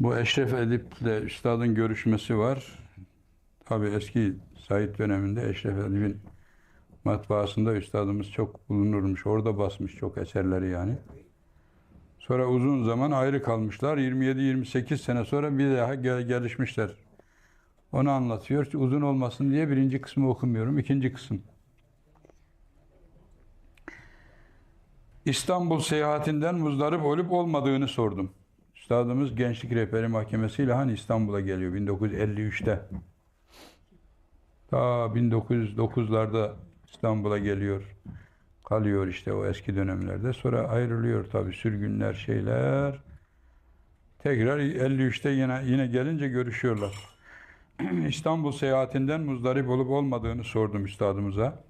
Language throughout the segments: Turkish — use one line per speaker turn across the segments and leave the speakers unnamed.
Bu Eşref Edip'le üstadın görüşmesi var. Tabi eski Said döneminde Eşref Edip'in matbaasında üstadımız çok bulunurmuş. Orada basmış çok eserleri yani. Sonra uzun zaman ayrı kalmışlar. 27-28 sene sonra bir daha gel- gelişmişler. Onu anlatıyor. Uzun olmasın diye birinci kısmı okumuyorum. İkinci kısım. İstanbul seyahatinden muzdarip olup olmadığını sordum. Üstadımız Gençlik Rehberi Mahkemesi'yle hani İstanbul'a geliyor 1953'te. Ta 1909'larda İstanbul'a geliyor. Kalıyor işte o eski dönemlerde. Sonra ayrılıyor tabii sürgünler şeyler. Tekrar 53'te yine yine gelince görüşüyorlar. İstanbul seyahatinden muzdarip olup olmadığını sordum üstadımıza.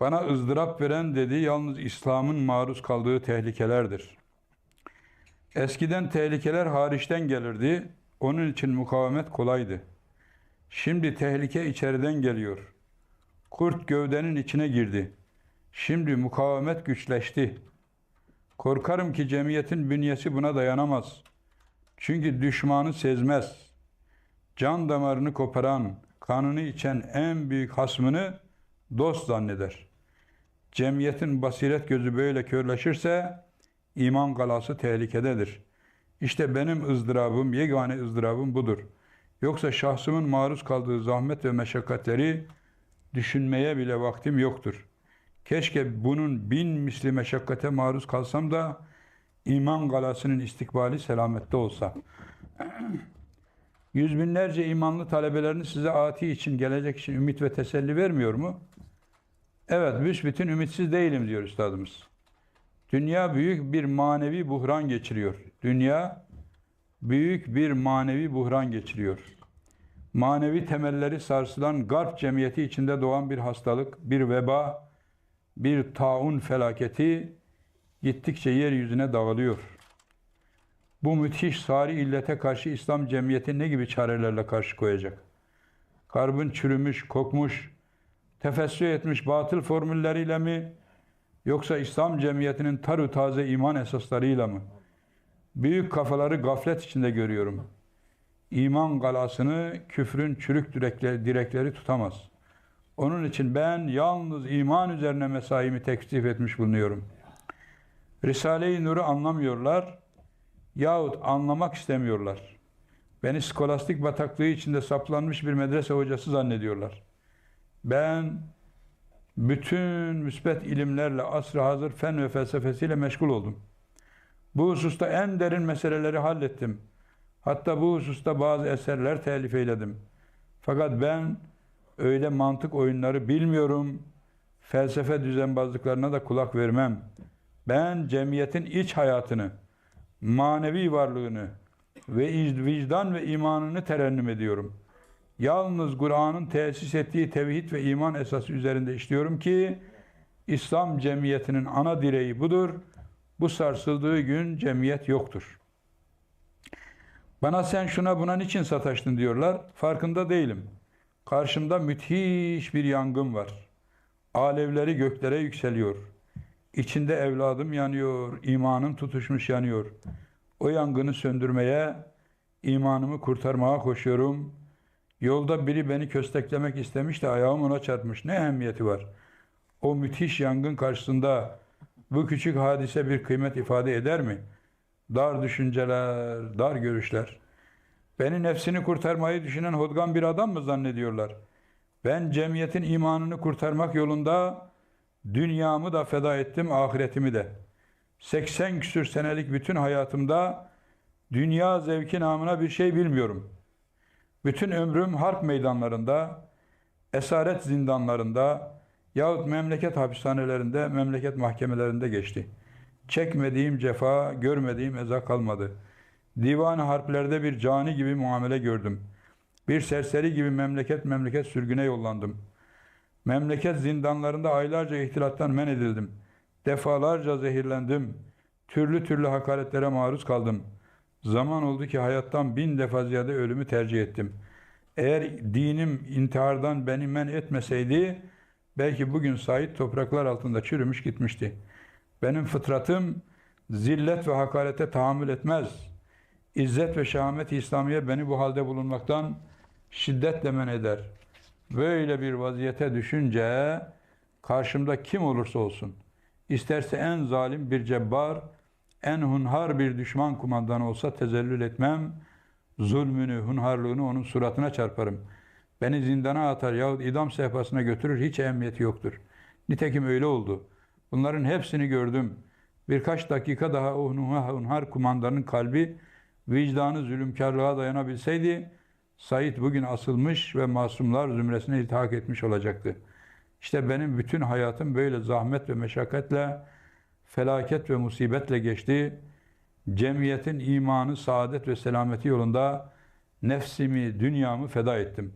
Bana ızdırap veren dedi yalnız İslam'ın maruz kaldığı tehlikelerdir. Eskiden tehlikeler hariçten gelirdi. Onun için mukavemet kolaydı. Şimdi tehlike içeriden geliyor. Kurt gövdenin içine girdi. Şimdi mukavemet güçleşti. Korkarım ki cemiyetin bünyesi buna dayanamaz. Çünkü düşmanı sezmez. Can damarını koparan, kanını içen en büyük hasmını dost zanneder. Cemiyetin basiret gözü böyle körleşirse iman galası tehlikededir. İşte benim ızdırabım, yegane ızdırabım budur. Yoksa şahsımın maruz kaldığı zahmet ve meşakkatleri düşünmeye bile vaktim yoktur. Keşke bunun bin misli meşakkate maruz kalsam da iman galasının istikbali selamette olsa. Yüz binlerce imanlı talebelerini size ati için, gelecek için ümit ve teselli vermiyor mu? Evet, büsbütün ümitsiz değilim diyor üstadımız. Dünya büyük bir manevi buhran geçiriyor. Dünya büyük bir manevi buhran geçiriyor. Manevi temelleri sarsılan garp cemiyeti içinde doğan bir hastalık, bir veba, bir taun felaketi gittikçe yeryüzüne dağılıyor. Bu müthiş sari illete karşı İslam cemiyeti ne gibi çarelerle karşı koyacak? Karbın çürümüş, kokmuş, tefessü etmiş batıl formülleriyle mi yoksa İslam cemiyetinin taru taze iman esaslarıyla mı? Büyük kafaları gaflet içinde görüyorum. İman galasını küfrün çürük direkleri tutamaz. Onun için ben yalnız iman üzerine mesaimi teklif etmiş bulunuyorum. Risale-i Nur'u anlamıyorlar yahut anlamak istemiyorlar. Beni skolastik bataklığı içinde saplanmış bir medrese hocası zannediyorlar. Ben bütün müsbet ilimlerle asr hazır fen ve felsefesiyle meşgul oldum. Bu hususta en derin meseleleri hallettim. Hatta bu hususta bazı eserler telif eyledim. Fakat ben öyle mantık oyunları bilmiyorum. Felsefe düzenbazlıklarına da kulak vermem. Ben cemiyetin iç hayatını, manevi varlığını ve vicdan ve imanını terennüm ediyorum. Yalnız Kur'an'ın tesis ettiği tevhid ve iman esası üzerinde işliyorum ki İslam cemiyetinin ana direği budur. Bu sarsıldığı gün cemiyet yoktur. Bana sen şuna buna niçin sataştın diyorlar. Farkında değilim. Karşımda müthiş bir yangın var. Alevleri göklere yükseliyor. İçinde evladım yanıyor, imanım tutuşmuş yanıyor. O yangını söndürmeye, imanımı kurtarmaya koşuyorum. Yolda biri beni kösteklemek istemiş de ayağım ona çarpmış. Ne ehemmiyeti var? O müthiş yangın karşısında bu küçük hadise bir kıymet ifade eder mi? Dar düşünceler, dar görüşler. Beni nefsini kurtarmayı düşünen hodgan bir adam mı zannediyorlar? Ben cemiyetin imanını kurtarmak yolunda dünyamı da feda ettim, ahiretimi de. 80 küsür senelik bütün hayatımda dünya zevki namına bir şey bilmiyorum. Bütün ömrüm harp meydanlarında, esaret zindanlarında yahut memleket hapishanelerinde, memleket mahkemelerinde geçti. Çekmediğim cefa, görmediğim eza kalmadı. Divan harplerde bir cani gibi muamele gördüm. Bir serseri gibi memleket memleket sürgüne yollandım. Memleket zindanlarında aylarca ihtilattan men edildim. Defalarca zehirlendim. Türlü türlü hakaretlere maruz kaldım. Zaman oldu ki hayattan bin defa ziyade ölümü tercih ettim. Eğer dinim intihardan beni men etmeseydi, belki bugün sahip topraklar altında çürümüş gitmişti. Benim fıtratım zillet ve hakarete tahammül etmez. İzzet ve şahmet İslamiye beni bu halde bulunmaktan şiddetle men eder. Böyle bir vaziyete düşünce karşımda kim olursa olsun, isterse en zalim bir cebbar, en hunhar bir düşman kumandanı olsa tezellül etmem, zulmünü, hunharlığını onun suratına çarparım. Beni zindana atar yahut idam sehpasına götürür hiç ehemmiyeti yoktur. Nitekim öyle oldu. Bunların hepsini gördüm. Birkaç dakika daha o hunhar kumandanın kalbi vicdanı zulümkarlığa dayanabilseydi Said bugün asılmış ve masumlar zümresine iltihak etmiş olacaktı. İşte benim bütün hayatım böyle zahmet ve meşakkatle, felaket ve musibetle geçti. Cemiyetin imanı, saadet ve selameti yolunda nefsimi, dünyamı feda ettim.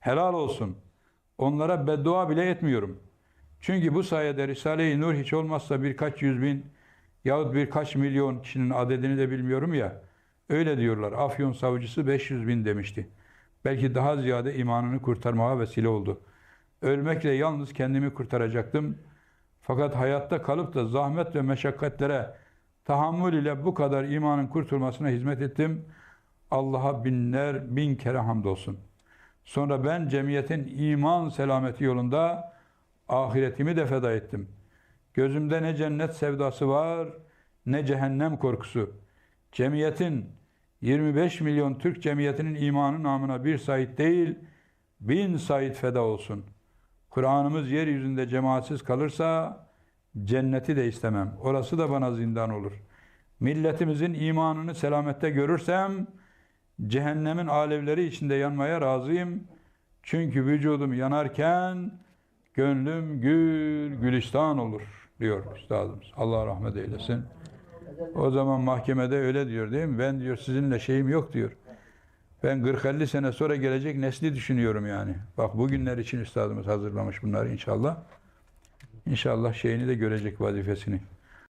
Helal olsun. Onlara beddua bile etmiyorum. Çünkü bu sayede Risale-i Nur hiç olmazsa birkaç yüz bin yahut birkaç milyon kişinin adedini de bilmiyorum ya. Öyle diyorlar. Afyon savcısı 500 bin demişti. Belki daha ziyade imanını kurtarmaya vesile oldu. Ölmekle yalnız kendimi kurtaracaktım. Fakat hayatta kalıp da zahmet ve meşakkatlere tahammül ile bu kadar imanın kurtulmasına hizmet ettim. Allah'a binler bin kere hamdolsun. Sonra ben cemiyetin iman selameti yolunda ahiretimi de feda ettim. Gözümde ne cennet sevdası var ne cehennem korkusu. Cemiyetin 25 milyon Türk cemiyetinin imanı namına bir Said değil, bin Said feda olsun. Kur'an'ımız yeryüzünde cemaatsiz kalırsa cenneti de istemem. Orası da bana zindan olur. Milletimizin imanını selamette görürsem cehennemin alevleri içinde yanmaya razıyım. Çünkü vücudum yanarken gönlüm gül gülistan olur diyor üstadımız. Allah rahmet eylesin. O zaman mahkemede öyle diyor değil mi? Ben diyor sizinle şeyim yok diyor. Ben 40-50 sene sonra gelecek nesli düşünüyorum yani. Bak bugünler için üstadımız hazırlamış bunları inşallah. İnşallah şeyini de görecek vazifesini.